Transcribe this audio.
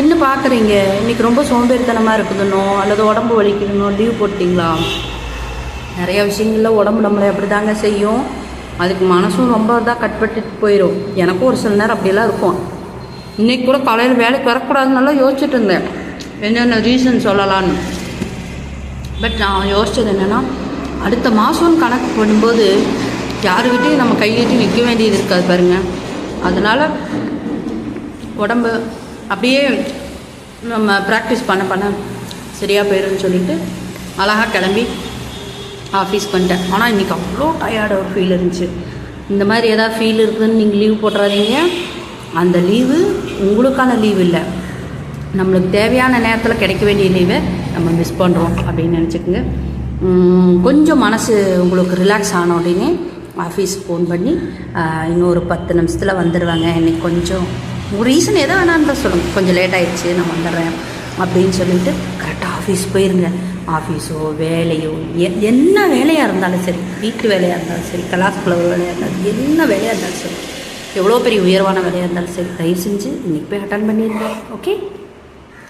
என்ன பார்க்குறீங்க இன்னைக்கு ரொம்ப சோம்பேறித்தனமாக இருக்குதுன்னோ அல்லது உடம்பு வலிக்குதுனோ லீவ் போட்டிங்களா? நிறைய விஷயங்களில் உடம்பு நம்மளை அப்படி தாங்க செய்யும். அதுக்கு மனசும் ரொம்ப இதாக கட்பட்டுட்டு போயிடும் எனக்கும் ஒரு சில நேரம் அப்படியெல்லாம் இருக்கும். இன்றைக்கி கூட காலையில் வேலைக்கு வரக்கூடாதுனால யோசிச்சுட்டு இருந்தேன். என்னென்ன ரீசன் சொல்லலான்னு பட் நான் யோசித்தது என்னென்னா அடுத்த மாதம்னு கணக்கு பண்ணும்போது யாருக்கிட்டையும் நம்ம கையெட்டி நிற்க வேண்டியது இருக்காது பாருங்கள் அதனால் உடம்பு அப்படியே நம்ம ப்ராக்டிஸ் பண்ண பண்ண சரியாக போயிடும்னு சொல்லிட்டு அழகாக கிளம்பி ஆஃபீஸ்க்கு பண்ணிட்டேன் ஆனால் இன்றைக்கி அவ்வளோ டயர்டு ஒரு ஃபீல் இருந்துச்சு. இந்த மாதிரி எதாவது ஃபீல் இருக்குதுன்னு நீங்கள் லீவ் போட்டுறாதீங்க. அந்த லீவு உங்களுக்கான லீவ் இல்லை. நம்மளுக்கு தேவையான நேரத்தில் கிடைக்க வேண்டிய லீவை நம்ம மிஸ் பண்ணுறோம் அப்படின்னு நினச்சிக்கோங்க. கொஞ்சம் மனசு உங்களுக்கு ரிலாக்ஸ் ஆன உடனே ஆஃபீஸ் ஃபோன் பண்ணி இன்னும் இன்னொரு பத்து நிமிஷத்தில் வந்துடுவாங்க இன்னைக்கு கொஞ்சம் ரீசன் எதை வேணான்னு சொல்லுங்கள் கொஞ்சம் லேட் ஆயிடுச்சு நான் வந்துடுறேன் அப்படின்னு சொல்லிட்டு கரெக்டாக ஆஃபீஸ் போயிருங்க. ஆஃபீஸோ வேலையோ எ- என்ன வேலையாக இருந்தாலும் சரி வீட்டு வேலையாக இருந்தாலும் சரி கலாஸ்குள்ள வேலையாக இருந்தாலும் என்ன வேலையாக இருந்தாலும் சரி எவ்வளோ பெரிய உயர்வான வேலையாக இருந்தாலும் சரி தயவு செஞ்சு இன்னைக்கு போய் அட்டன் பண்ணிடுங்க ஓகே